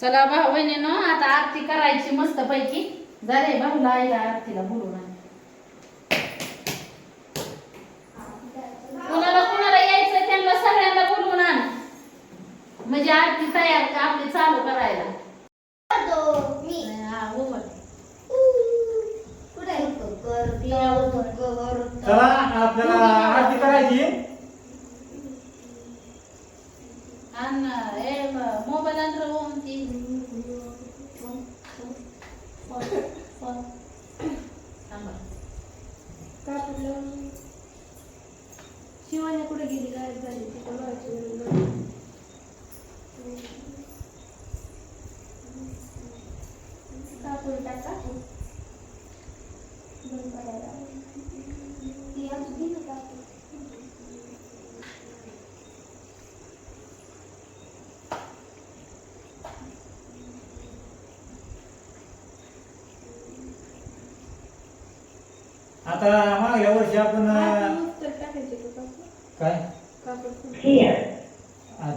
चला भाऊ बहिणीनं आता आरती करायची मस्त पैकी झाले भाऊला आईला आरतीला बोलून. कोणाला कोणाला यायचं त्यांना सगळ्यांना बोलवून आण. म्हणजे आरती तयार का आपली चालू करायला? हा. चला आपल्याला आरती करायची आण हे मोबाईल आण रे ओम ती थांबा. शिवानी कुठे गेली काय झाली तिथं बघायची गरज नाही. कापून टाका आता मागल्या वर्षी आपण? काय?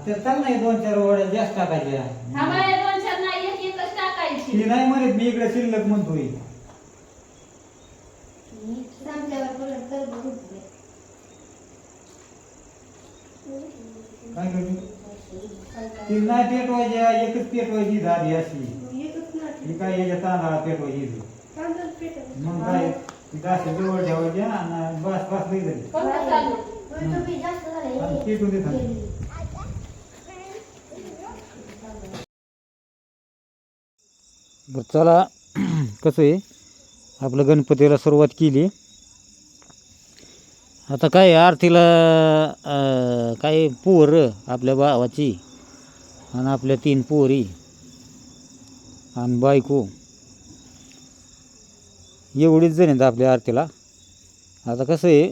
ते चाल नाही दोन चार वड्या जास्त टाकायच्या. थांबा दोन चार नाही एक एकच टाकायची. ती नाही म्हणत मी इकडे शिल्लक म्हणतोय संपल्यावर परत तर बघून घे. काय ती नाही पेटवायची एकच पेटवायची झाली अशी. ही काय याच्या तांदळा पेटवायची मग काय जवळ बस बस नाही झाली. पेटून देतात बरं चला कसं आहे? आपलं गणपतीला सुरुवात केली. आता काय आरतीला काय पोर आपल्या भावाची आणि आपल्या तीन पोरी आणि बायको. एवढीच जण आहेत आपल्या आरतीला. आता कसं आहे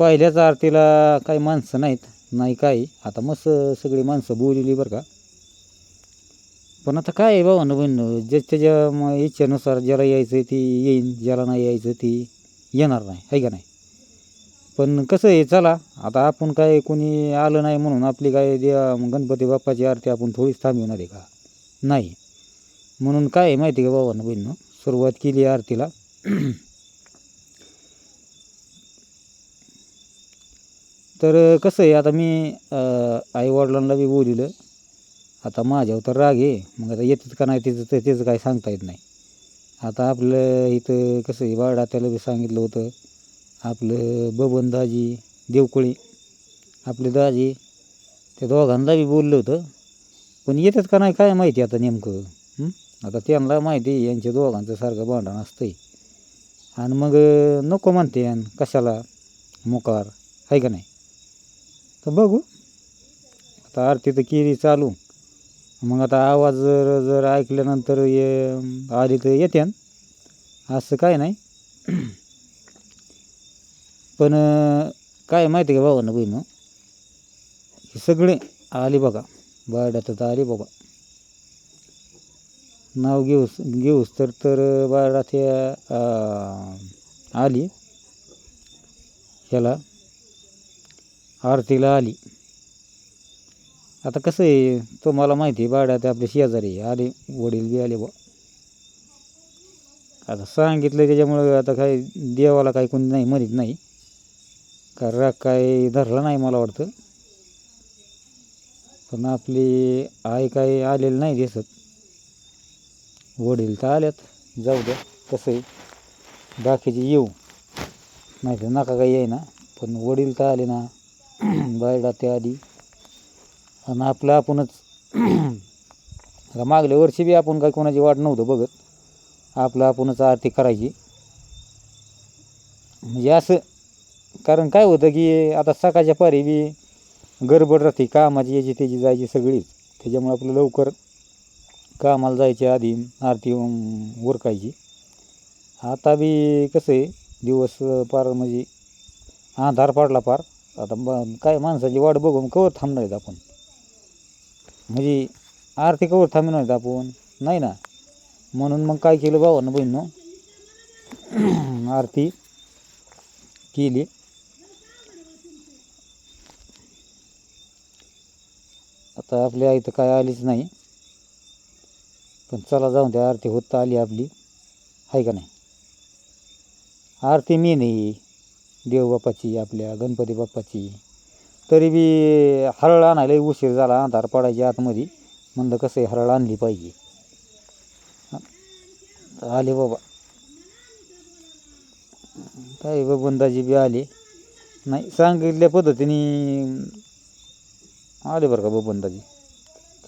पहिल्याच आरतीला काही माणसं नाहीत नाही काय. आता मस्त सगळी माणसं बोलली बरं का. पण आता काय आहे भावानं बहिण ज्याच्या त्याच्या म इच्छेनुसार ज्याला यायचं ती येईन ज्याला नाही यायचं ती. येणार नाही आहे का नाही? पण कसं आहे चला आता आपण काय कोणी आलं नाही म्हणून आपली काय देवा गणपती बाप्पाची आरती आपण थोडीच थांबवणार आहे का? नाही. म्हणून काय आहे माहिती का बाबांना बहिणं सुरुवात केली आरतीला. तर कसं आहे आता मी आईवडिलांना बी बोलिलं आता माझ्यावर तर राग आहे. मग आता येतेच का नाही त्याचं तर त्याचं काय सांगता येत नाही. आता आपलं इथं कसं आहे बाळा त्याला बी सांगितलं होतं. आपलं बबन दाजी देवकुळी आपले दाजी त्या दोघांना बी बोललं होतं. पण येतात का नाही काय माहिती आता नेमकं. आता त्यांना माहिती आहे यांच्या दोघांचं सारखं भांडण असतंय. आणि मग नको म्हणते कशाला मुकार आहे का नाही? तर बघू. आता आरती तर केली चालू. मग आता आवाज जर जर ऐकल्यानंतर ये आली तर येत्यान असं काय नाही. पण काय माहिती आहे का भावानं बहिणं? हे सगळे आली बघा. बारड्यात तर आली बघा नाव घेऊस घेऊस तर तर बारडात आली. ह्याला आरतीला आली. आता कसं आहे तुम्हाला माहिती आहे बाळ्यात आपले शेजारी आहे. आले वडील बी आले बा आता सांगितलं त्याच्यामुळं आता काय देवाला काही कोणी नाही म्हणत नाही. का राग काय धरला नाही मला वाटतं. पण आपली आई काय आलेली नाही दिसत. वडील तर आल्यात जाऊ द्या कसं आहे. बाकीचे येऊ. नाही तर नका काही येईना पण वडील तर आले ना बायडा त्या आधी आणि आपलं आपणच आता मागल्या वर्षी बी आपण काही कोणाची वाट नव्हतं बघत. आपलं आपणच आरती करायची. म्हणजे असं कारण काय होतं की आता सकाळच्या पारी बी गडबड राहते कामाची याची त्याची जायची सगळीच. त्याच्यामुळे आपलं लवकर कामाला जायच्या आधी आरती अं, उरकायची. आता बी कसं आहे दिवस पार म्हणजे आधार पाडला पार. आता ब काय माणसाची वाट बघून कवर थांबणार आहेत आपण. म्हणजे आरती कवर थांबणार आहेत आपण. नाही ना? म्हणून मग काय केलं भावानं बहिणं आरती केली. आता आपल्या इथं काय आलीच नाही. पण चला जाऊन त्या आरती होत आली आपली. आहे का नाही? आरती मी नाही देवबापाची आपल्या गणपती बाप्पाची. तरी बी हरळ आणायला उशीर झाला अंधार पडायची आतमध्ये. म्हणलं कसं आहे हरळ आणली पाहिजे. आले बाबा. काय बंदाजी बी आले. नाही सांगितल्या पद्धतीने आले बरं का बबंदाजी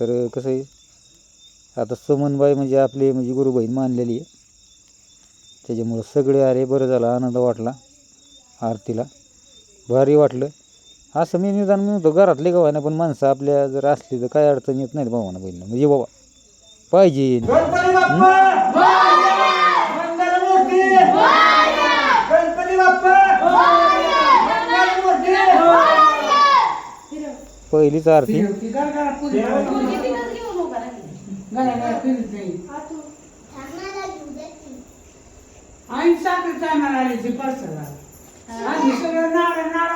तर कसं आहे आता समनबाई म्हणजे आपले म्हणजे गुरुबहीण मानलेली आहे. त्याच्यामुळं सगळे आले बरं झालं आनंद वाटला आरतीला. भारी वाटलं. असं मी निदान मी म्हणतो घरातले गावाने पण माणसं आपल्या जर असली तर काय अडचण येत नाही भावानं बहिणं म्हणजे बाबा पाहिजे. गणपती बाप्पा! मंगलमूर्ती! गणपती बाप्पा! मंगलमूर्ती! पहिलीच आरती. आणि साखर टायमाला आली ती पार्सलला सगळं नाडा नाडा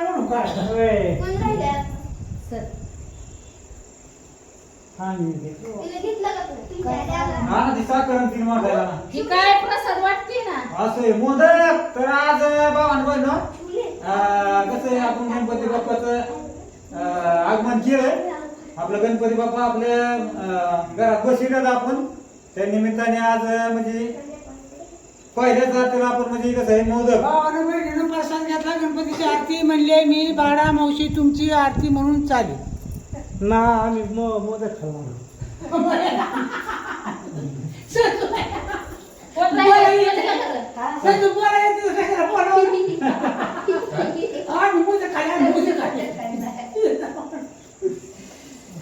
सर. हा काय? प्रसाद वाटते ना? असं मोदक. तर आज बाबांना कसं आपण गणपती बाप्पाचं आगमन केलं आपलं गणपती बाप्पा आपल्या घरात बसलेलं आपण. त्या निमित्ताने आज म्हणजे पहिल्याच रात्रीला आपण म्हणजे कसं आहे मोदक. गणपतीची आरती म्हणले मी बाळा मावशी तुमची आरती म्हणून चालेल. ना आम्ही मोदक राहिलं? कोणी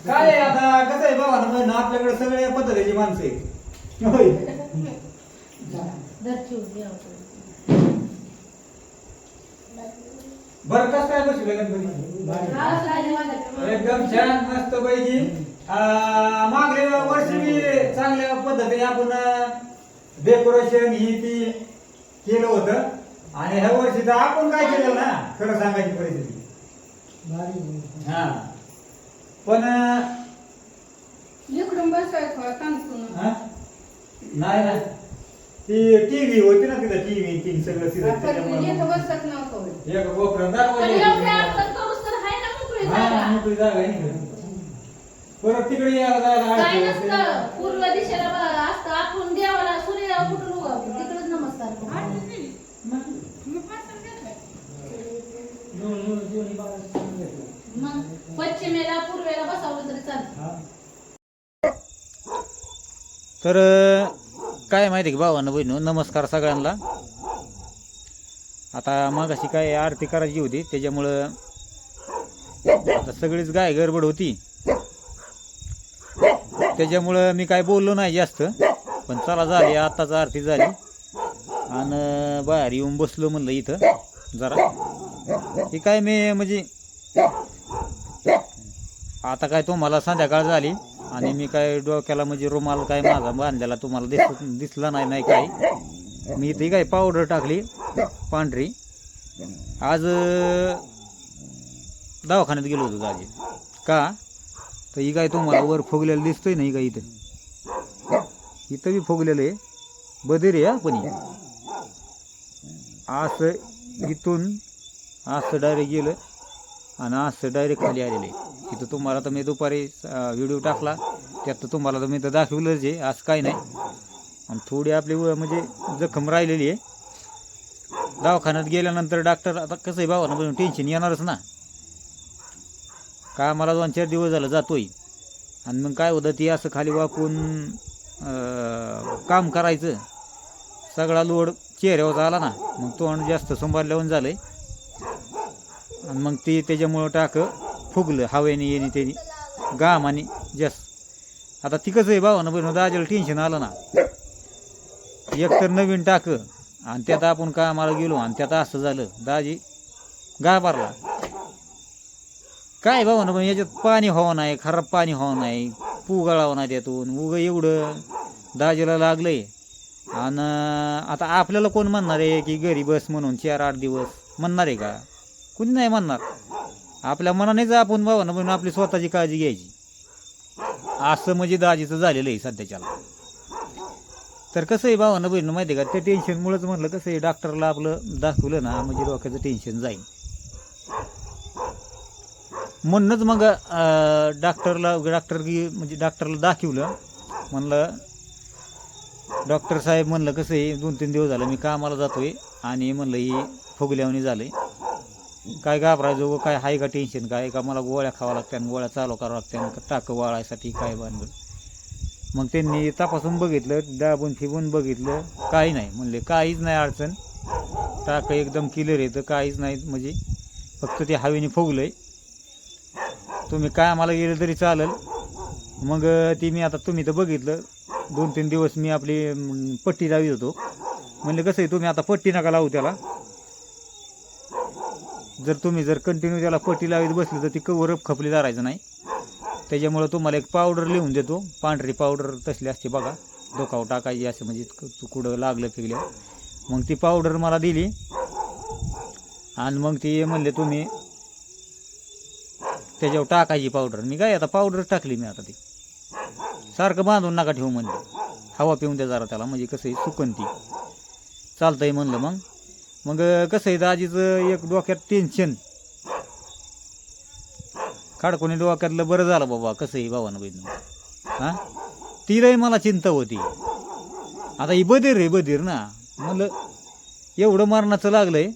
काय आहे आता? कसं आहे बाबा ना आपल्याकडे सगळ्या पद्धतीची माणसं होय धर ठेवून द्या. बरं कसं काय बसले गणपती हा, राहिलं माझ्याकडे. एकदम छान मस्त पैकी. मागल्या वर्षी बी चांगल्या पद्धतीने आपण डेकोरेशन ही ती केलं होतं. आणि ह्या वर्षी तर आपण काय केलं ना? खरं सांगायची परिस्थिती. हा. पण हा? नाही ना. ती टीव्ही होती ना तिथं टीव्ही ती सगळं तिथं बसत नव्हतं एक कोपऱ्यात पण दरवाजा एवढ्या आहे. अडचण करूस तर हाय ना मोकळी हा, जागा. मोकळी जागा आहे ना. परत तिकडे यायला जायला काय अडचण नसतं होते. पूर्व दिशेला बघा असतं आपण देवाला सूर्य कुठून उगवतो तिकडेच नमस्कार करतो. मग पश्चिमेला पूर्वेला बसावलं तरी चालतं. तर अं, काय माहिती का भावानं बहिणू नमस्कार सगळ्यांना. आता मगाशी काय आरती करायची होती त्याच्यामुळं आता सगळीच गाय गडबड होती. त्याच्यामुळं मी काय बोललो नाही जास्त पण चला झाली आत्ताच आरती झाली. आणि बाहेर येऊन बसलो म्हणलं इथं जरा. हे काय मी म्हणजे आता काय तुम्हाला संध्याकाळ झाली. आणि मी काय डोक्याला म्हणजे रुमाल काय माझा बांधलेला तुम्हाला दिस दिसला नाही नाही काही मी ती काय पावडर टाकली पांढरी. आज दवाखान्यात गेलो होतो दाजी. का? तर ही काय तुम्हाला वर फुगलेलं दिसतोय ना ही इथं? इथं बी फुगलेलं आहे. बधीर आहे हा पण असं इथून असं डायरेक्ट गेलं आणि असं डायरेक्ट खाली आलेलं आहे. तिथं तुम्हाला तर मी दुपारी व्हिडिओ टाकला. त्यात तर तुम्हाला तर मी तर दाखवलंच आहे असं काही नाही. आणि थोडी आपली व- म्हणजे जखम राहिलेली आहे. दवाखान्यात गेल्यानंतर डॉक्टर आता कसं आहे बाबा टेन्शन येणारच ना. का मला दोन चार दिवस झालं जातोय. आणि मग काय होतं ती असं खाली वाकून काम करायचं. सगळा लोड चेहऱ्यावर आला ना मग तोंड जास्त संभारल्यावर झालं आहे आणि मग ती त्याच्यामुळं टाकं. फुगलं हवेने येणे त्याने घाम आणि जस आता ती आहे भावानं बहिण दाजीला टेन्शन आलं ना. एक तर नवीन टाक आणि त्यात आपण कामाला गेलो आणि त्यात असं झालं. दाजी घाबरला काय भाऊ ना पण याच्यात पाणी व्हावं नाही खराब पाणी व्हावं नाही पू गळावं नाही त्यातून. उगं एवढं दाजीला लागलंय. आणि आता आपल्याला कोण म्हणणार आहे की घरी बस म्हणून चार आठ दिवस? म्हणणार आहे का? कुणी नाही म्हणणार. आपल्या मनानेच आपण भाऊ ना म्हणून आपली स्वतःची काळजी घ्यायची. असं म्हणजे दाजीचं झालेलं आहे सध्याच्याला. तर कसं आहे भावानं बहिणं माहिती आहे का त्या टेन्शनमुळेच म्हणलं कसं आहे डॉक्टरला आपलं दाखवलं ना म्हणजे डोक्याचं टेन्शन जाईल. म्हणूनच मग डॉक्टरला डॉक्टर की म्हणजे डॉक्टरला दाखवलं. म्हणलं डॉक्टर साहेब म्हणलं कसं आहे दोन तीन दिवस झालं मी कामाला जातोय आणि म्हणलं ही फुगल्यावणी झालंय. काय घाबरायचं काय आहे का टेन्शन काय का मला गोळ्या खावा लागत्या गोळ्या चालू करावं लागत्या टाकं वाळायसाठी काय बांधलं? मग त्यांनी तपासून बघितलं दाबून फिबून बघितलं काही नाही. म्हणले काहीच नाही अडचण. टाकं एकदम क्लिअर येतं काहीच नाही म्हणजे फक्त ते हवेने फुगलं आहे तुम्ही काय आम्हाला गेलं तरी चालेल. मग ती मी आता तुम्ही तर बघितलं. दोन तीन दिवस मी आपली पट्टी लावित होतो. म्हणले कसं आहे तुम्ही आता पट्टी नका लावू त्याला. जर तुम्ही जर कंटिन्यू त्याला पट्टी लावीत बसली तर ती कवर खपली धरायचं नाही. त्याच्यामुळं तुम्हाला एक पावडर लिहून देतो. पांढरी पावडर तसली असते बघा. डोकावर टाकायची असं म्हणजे कुठं लागलं फिगलं मग ती पावडर मला दिली. आणि मग ती म्हणले तुम्ही त्याच्यावर टाकायची पावडर मी काय आता पावडर टाकली मी आता ती. सारखं बांधून नका ठेवू म्हणलं. हवा पिऊन द्या जरा त्याला म्हणजे कसं आहे सुकन ती. चालतंय म्हणलं मग. मग कसं आहे दाजीचं एक डोक्यात टेन्शन खाडकोणी डोक्यातलं बरं झालं बाबा कसं आहे बाबानं बहिण. हां? तिलाही मला चिंता होती. आता ही बधीर रे बधीर ना. म्हणलं एवढं मरणाचं लागलंय.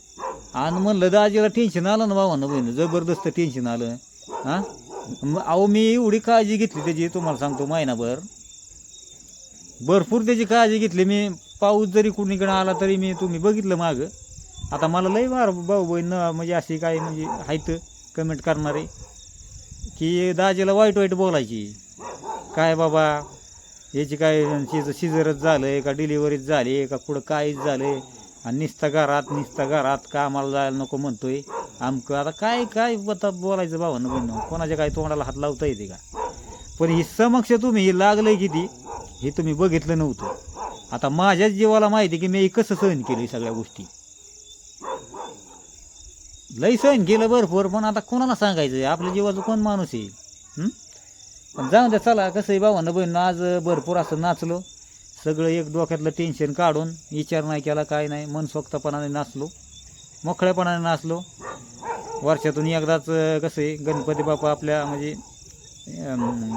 आणि म्हणलं दाजीला टेन्शन आलं ना बाबानं बहिण जबरदस्त टेन्शन आलं. हां? मग अहो मी एवढी काळजी घेतली त्याची तुम्हाला सांगतो महिनाभर. भरपूर त्याची काळजी घेतली मी. पाऊस जरी कुणीकडे आला तरी मी तुम्ही बघितलं मागं. आता मला लई वार भाऊ बहीण म्हणजे अशी काय म्हणजे आहेत कमेंट करणारे की दाजीला वाईट वाईट बोलायची. काय बाबा याची काय शिज शिजरच झालं आहे का डिलिव्हरीच झाली आहे का कुठं काहीच झालं आहे आणि निसता घरात निसता घरात कामाला जायला नको म्हणतोय. आमकं आता काय काय आता बोलायचं भावानं बहिणं कोणाच्या काय तोंडाला हात लावता येते का? पण ही समक्ष तुम्ही ही लागलं किती हे तुम्ही बघितलं नव्हतं. आता माझ्याच जीवाला माहिती की मी हे कसं सहन केलं सगळ्या गोष्टी. लई सहन गेलं भरपूर पण आता कोणाला सांगायचं आपल्या जीवाचं कोण माणूस आहे? पण जाऊन द्या चला कसं आहे भावानं बहीण आज भरपूर असं नाचलो. सगळं एक डोक्यातलं टेन्शन काढून विचार नाही केला काय नाही मनसोक्तपणाने नाचलो. मोकळ्यापणाने नाचलो. वर्षातून एकदाच कसं आहे गणपती बाप्पा आपल्या म्हणजे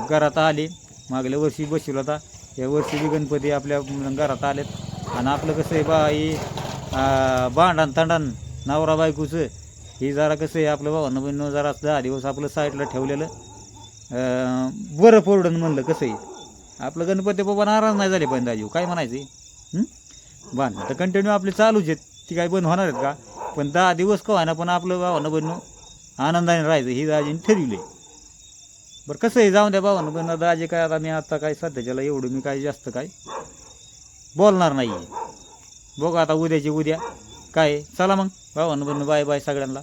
घरात आले. मागल्या वर्षी बसवला होता. या वर्षी बी गणपती आपल्या घरात आलेत. आणि आपलं कसं आहे बा ही भांडण तांडण नवरा बायकोचं ही जरा कसं आहे आपलं भावानं बहिणं जरा दहा दिवस आपलं साईडला ठेवलेलं. बरं पडलं म्हणलं कसं आहे? आपलं गणपती बाबा नाराज नाही झाले पण दाजी काय म्हणायचं बांध तर कंटिन्यू आपले चालूच आहेत ती काय बंद होणार आहेत का? पण दहा दिवस का व्हायना पण आपलं भावानं बहिणं आनंदाने राहायचं ही दाजीने ठरविले बरं कसं आहे? जाऊन द्या भावानं बहिणीनं दाजी काय आता मी आता काय सध्याच्याला एवढं मी काय जास्त काय बोलणार नाही आहे आता उद्याची उद्या. काय चला मग. भावानं बहिणं बाय बाय सगळ्यांना.